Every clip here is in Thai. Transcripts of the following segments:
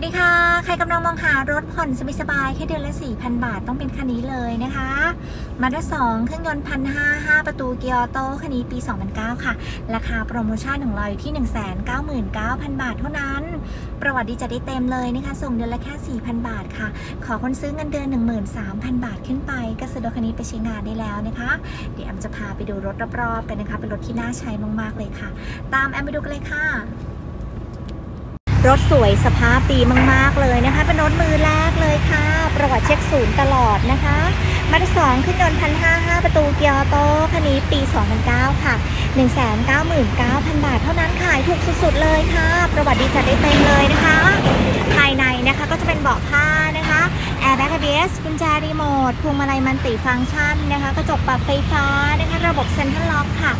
วัสดีค่ะ ใครกำลังมองหารถผ่อนสบายๆแค่เดือนละ 4,000 บาทต้องเป็นคันนี้เลยนะคะมาด้า2เครื่องยนต์พันห้าห้าประตูเกียร์โต้คันนี้ปี 2009 ค่ะ ราคาโปรโมชั่นของเราอยู่ที่ 199,000 บาทเท่านั้น ประวัติดีจัดได้เต็มเลยนะคะ ส่งเดือนละแค่ 4,000 บาทค่ะ ขอคนซื้อเงินเดือน 13,000 บาทขึ้นไป ก็ซื้อรถคันนี้ไปใช้งานได้แล้วนะคะ เดี๋ยวแอมจะพาไปดูรถรอบๆกันนะคะ เป็นรถที่น่าใช้มากๆเลยค่ะ ตามแอมไปดูกันเลยค่ะ รถสวยสภาพดีมาก ๆ เลยนะคะ เป็นรถมือแรกเลยค่ะ ประวัติเช็คศูนย์ตลอดนะคะมาตรสองขึ้นยนต์พันห้าห้าประตูเกียร์โตคันนี้ปี 2009 ค่ะ 199,000 บาทเท่านั้นขายถูกสุด ๆ เลยค่ะ ประวัติดีจัดได้เต็มเลยนะคะ ภายในนะคะก็จะเป็นเบาะผ้านะคะแอร์แบ็ก ABS กุญแจรีโมทพวงมาลัยมันติฟังก์ชันนะคะ กระจกปรับไฟฟ้านะคะ ระบบเซ็นทรัลล็อกค่ะ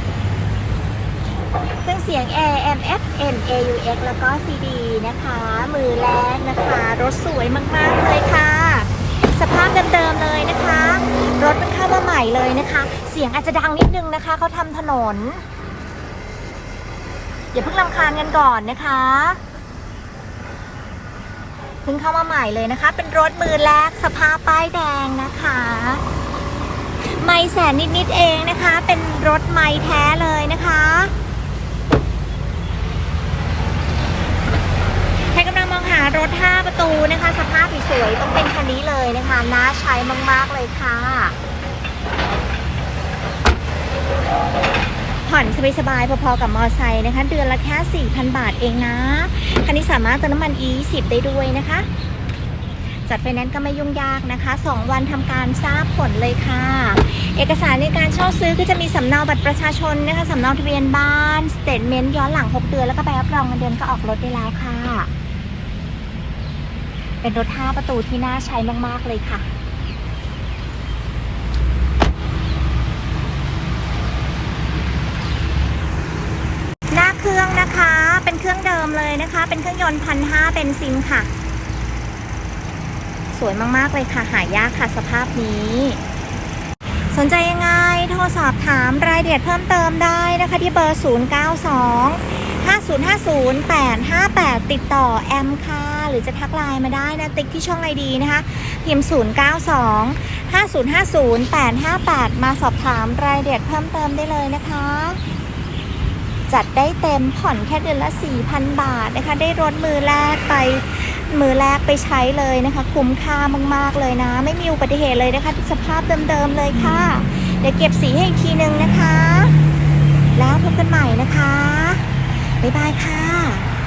เครื่องเสียง AM FM AUX แล้วก็ CD นะคะ มือแรงนะคะ รถสวยมากๆเลยค่ะ สภาพเดิมๆเลยนะคะ รถมันเข้ามาใหม่เลยนะคะ เสียงอาจจะดังนิดนึงนะคะ เขาทำถนน อย่าเพิ่งรำคาญกันก่อนนะคะเพิ่งเข้ามาใหม่เลยนะคะ เป็นรถมือแรกสภาพป้ายแดงนะคะไม่แสนนิดๆเองนะคะ เป็นรถไม่แท้เลยนะคะ ใครกำลังมองหารถ 5 ประตูนะคะ สภาพสวยๆต้องเป็นคันนี้เลยนะคะน่าใช้มาก ๆ เลยค่ะ ผ่อนสบายๆพอๆกับมอไซค์นะคะ เดือนละแค่ 4,000 บาทเองนะ คันนี้สามารถเติมน้ำมัน E10 ได้ด้วยนะคะ จัดไฟแนนซ์ก็ไม่ยุ่งยากนะคะ 2 วันทำการทราบผลเลยค่ะ เอกสารในการเช่าซื้อก็จะมีสำเนาบัตรประชาชนนะคะสำเนาทะเบียนบ้านสเตทเมนต์ย้อนหลัง 6 เดือนแล้วก็ใบรับรองเงินเดือนก็ออกรถได้แล้วค่ะ เป็นรถ 5 ประตูที่น่าใช้มาก ๆ เลยค่ะ หน้าเครื่องนะคะ เป็นเครื่องเดิมเลยนะคะ เป็นเครื่องยนต์พันห้าเป็นซินค่ะ สวยมาก ๆ เลยค่ะ หายากค่ะสภาพนี้ สนใจยังไง โทรสอบถามรายละเอียดเพิ่มเติมได้นะคะที่เบอร์ 092 5050 858 ติดต่อแอมค่ะ หรือจะทักไลน์มาได้นะ ติ๊กที่ช่องไอดีนะคะพิมพ์092 5050 858 มาสอบถามรายละเอียดเพิ่มเติมได้เลยนะคะ จัดได้เต็มผ่อนแค่เดือนละ 4,000 บาทนะคะ ได้รถมือแรกไปมือแรกไปใช้เลยนะคะ คุ้มค่ามาก ๆ เลยนะ ไม่มีอุบัติเหตุเลยนะคะสภาพเดิม ๆ เลยค่ะ เดี๋ยวเก็บสีให้อีกทีนึงนะคะ แล้วพบกันใหม่นะคะ บ๊ายบายค่ะ